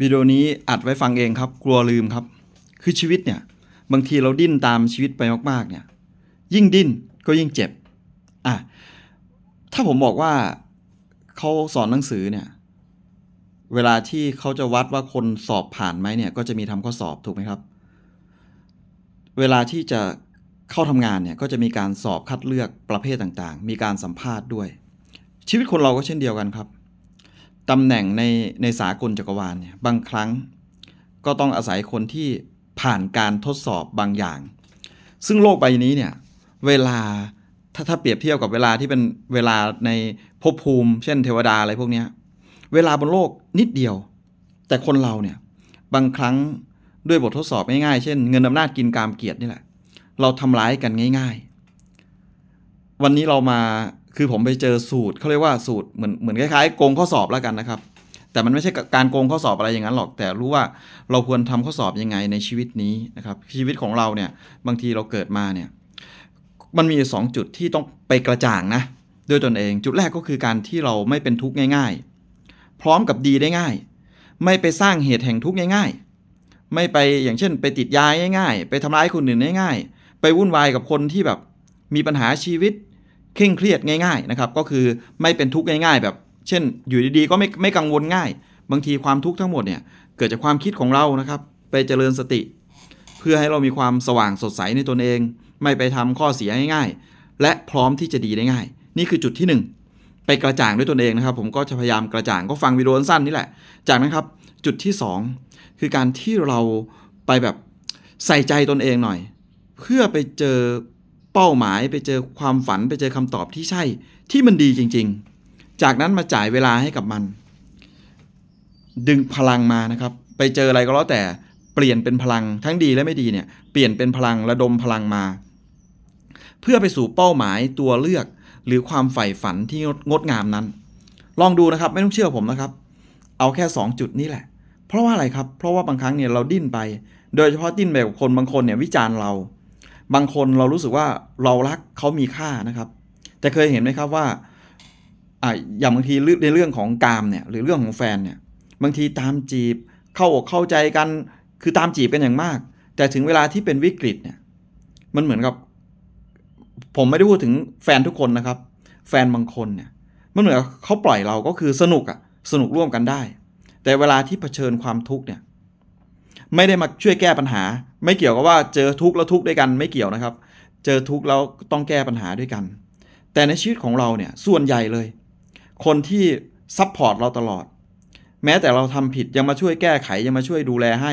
วิดีโอนี้อัดไว้ฟังเองครับ กลัวลืมครับ คือชีวิตเนี่ย บางทีเราดิ้นตามชีวิตไปมากๆเนี่ย ยิ่งดิ้นก็ยิ่งเจ็บ อะ ถ้าผมบอกว่าเขาสอนหนังสือเนี่ย เวลาที่เขาจะวัดว่าคนสอบผ่านไหมเนี่ย ก็จะมีทำข้อสอบถูกไหมครับ เวลาที่จะเข้าทำงานเนี่ย ก็จะมีการสอบคัดเลือกประเภทต่างๆ มีการสัมภาษณ์ด้วย ชีวิตคนเราก็เช่นเดียวกันครับ ตำแหน่งในในสากลจักรวาลเนี่ยบางครั้งก็ต้องอาศัยคนที่ผ่านการทดสอบบางอย่าง ซึ่งโลกใบนี้เนี่ยเวลาถ้าถ้าเปรียบเทียบกับเวลาที่เป็นเวลาในภพภูมิ เช่นเทวดาอะไรพวกนี้เวลาบนโลกนิดเดียว แต่คนเราเนี่ยบางครั้งด้วยบททดสอบง่ายๆ เช่นเงินอำนาจกินกามเกียรตินี่แหละ เราทำร้ายกันง่าย ๆ วันนี้เรามา คือผมไปเจอสูตรเขาเรียกว่าสูตรเหมือนเหมือนคล้ายๆโกงข้อสอบแล้วกันนะครับ แต่มันไม่ใช่การโกงข้อสอบอะไรอย่างนั้นหรอก แต่รู้ว่าเราควรทำข้อสอบยังไงในชีวิตนี้นะครับชีวิตของเราเนี่ยบางทีเราเกิดมาเนี่ยมันมีอยู่สองจุดที่ต้องไปกระจ่างนะด้วยตนเอง จุดแรกก็คือการที่เราไม่เป็นทุกข์ง่าย ๆ พร้อมกับดีได้ง่าย ไม่ไปสร้างเหตุแห่งทุกข์ง่าย ๆ ไม่ไปอย่างเช่น ไปติดยาง่าย ๆ ไปทำร้ายคนอื่นง่าย ๆ ไปวุ่นวายกับคนที่แบบมีปัญหาชีวิต เคร่งเครียดง่ายๆนะครับก็คือไม่เป็นทุกข์ง่ายๆ แบบ เช่น อยู่ดีๆก็ไม่ไม่กังวลง่าย บางทีความทุกข์ทั้งหมดเนี่ยเกิดจากความคิดของเรานะครับ ไปเจริญสติ เพื่อให้เรามีความสว่างสดใสในตนเอง ไม่ไปทำข้อเสียง่ายๆ และพร้อมที่จะดีได้ง่าย นี่คือจุดที่ 1 ไปกระจ่างด้วยตนเองนะครับ ผมก็จะพยายามกระจ่างก็ฟังวิดีโอสั้นนี่แหละ จากนั้นครับจุดที่ 2 คือการที่เราไปแบบใส่ใจตนเองหน่อย เพื่อไปเจอ เป้าหมายไปเจอความฝันไปเจอคำตอบที่ใช่ ที่มันดีจริง ๆ จากนั้นมาจ่ายเวลาให้กับมัน ดึงพลังมานะครับ ไปเจออะไรก็แล้วแต่เปลี่ยนเป็นพลังทั้งดีและไม่ดีเนี่ยเปลี่ยนเป็นพลังระดมพลังมา เพื่อไปสู่เป้าหมายตัวเลือก หรือความใฝ่ฝันที่งดงามนั้น ลองดูนะครับไม่ต้องเชื่อผมนะครับ เอาแค่ 2 จุดนี้แหละ เพราะว่าอะไรครับ เพราะว่าบางครั้งเนี่ยเราดิ้นไป โดยเฉพาะดิ้นไปกับคนบางคนเนี่ยวิจารณ์เรา บางคนเรารู้สึกว่าเรารักเขามีค่านะครับ แต่เคยเห็นไหมครับว่าอ่าอย่างบางทีในเรื่องของกามเนี่ยหรือเรื่องของแฟนเนี่ยบางทีตามจีบเข้าอกเข้าใจกัน คือตามจีบกันอย่างมาก แต่ถึงเวลาที่เป็นวิกฤตเนี่ยมันเหมือนกับ ผมไม่ได้พูดถึงแฟนทุกคนนะครับ แฟนบางคนเนี่ยมันเหมือนเขาปล่อยเราก็คือสนุกอะสนุกร่วมกันได้ แต่เวลาที่เผชิญความทุกข์เนี่ย ไม่ได้มาช่วยแก้ปัญหา ไม่เกี่ยวกับว่าเจอทุกข์แล้วทุกข์ด้วยกันไม่เกี่ยวนะครับ เจอทุกข์แล้วต้องแก้ปัญหาด้วยกัน แต่ในชีวิตของเราเนี่ยส่วนใหญ่เลย คนที่ซัพพอร์ตเราตลอด แม้แต่เราทำผิดยังมาช่วยแก้ไขยังมาช่วยดูแลให้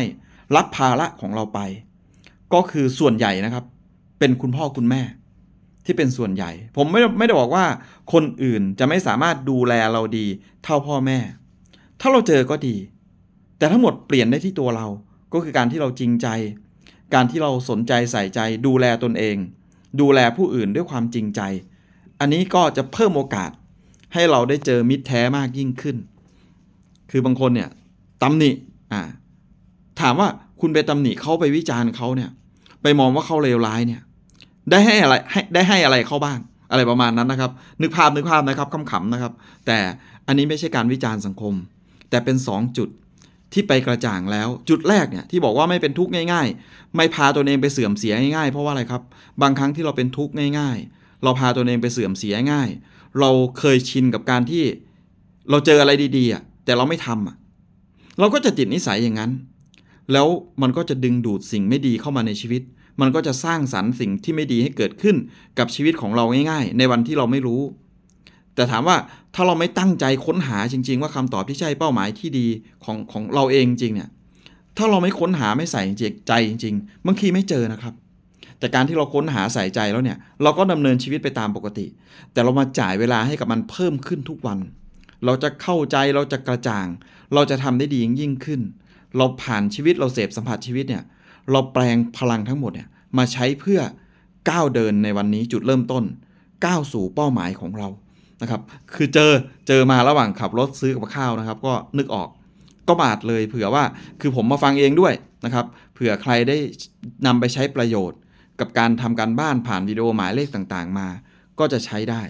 รับภาระของเราไป ก็คือส่วนใหญ่นะครับ เป็นคุณพ่อคุณแม่ ที่เป็นส่วนใหญ่ ผมไม่ไม่ได้บอกว่า คนอื่นจะไม่สามารถดูแลเราดี เท่าพ่อแม่ ถ้าเราเจอก็ดี แต่ทั้งหมดเปลี่ยนได้ที่ตัวเรา ก็คือการที่เราจริงใจ การที่เราสนใจใส่ใจ ดูแลตนเอง ดูแลผู้อื่นด้วยความจริงใจ อันนี้ก็จะเพิ่มโอกาสให้เราได้เจอมิตรแท้มากยิ่งขึ้น คือบางคนเนี่ยตำหนิอ่าถามว่าคุณไปตำหนิเขาไปวิจารณ์เขาเนี่ย ไปมองว่าเขาเลวร้ายเนี่ย ได้ให้อะไรให้ได้ให้อะไรเขาบ้าง อะไรประมาณนั้นนะครับ นึกภาพนึกภาพนะครับขำๆนะครับ แต่อันนี้ไม่ใช่การวิจารณ์สังคม แต่เป็น 2 จุด ที่ไปกระจ่างแล้ว จุดแรกเนี่ยที่บอกว่าไม่เป็นทุกข์ง่าย ๆ ไม่พาตัวเองไปเสื่อมเสียง่ายๆ เพราะว่าอะไรครับ บางครั้งที่เราเป็นทุกข์ง่าย ๆ เราพาตัวเองไปเสื่อมเสียง่าย เราเคยชินกับการที่เราเจออะไรดีๆอะแต่เราไม่ทำอะเราก็จะติดนิสัยอย่างนั้น แล้วมันก็จะดึงดูดสิ่งไม่ดีเข้ามาในชีวิต มันก็จะสร้างสรรค์สิ่งที่ไม่ดีให้เกิดขึ้นกับชีวิตของเราง่าย ๆ ในวันที่เราไม่รู้ แต่ถามว่าถ้าเราไม่ตั้งใจค้นหาจริง ๆ ว่าคำตอบที่ใช่เป้าหมายที่ดีของของเราเองจริงเนี่ยถ้าเราไม่ค้นหาไม่ใส่ใจจริงๆบางทีไม่เจอนะครับ แต่การที่เราค้นหาใส่ใจแล้วเนี่ย เราก็ดำเนินชีวิตไปตามปกติ แต่เรามาจ่ายเวลาให้กับมันเพิ่มขึ้นทุกวัน เราจะเข้าใจเราจะกระจ่าง เราจะทำได้ดียิ่งขึ้น เราผ่านชีวิตเราเสพสัมผัสชีวิตเนี่ยเราแปลงพลังทั้งหมดเนี่ยมาใช้เพื่อก้าวเดินในวันนี้จุดเริ่มต้นก้าวสู่เป้าหมายของเรา นะครับ คือเจอเจอมาระหว่างขับรถซื้อกับข้าวนะครับ ก็นึกออกก็บาดเลย เผื่อว่าคือผมมาฟังเองด้วยนะครับ เผื่อใครได้นำไปใช้ประโยชน์ กับการทำการบ้านผ่านวิดีโอหมายเลขต่างๆมา ก็จะใช้ได้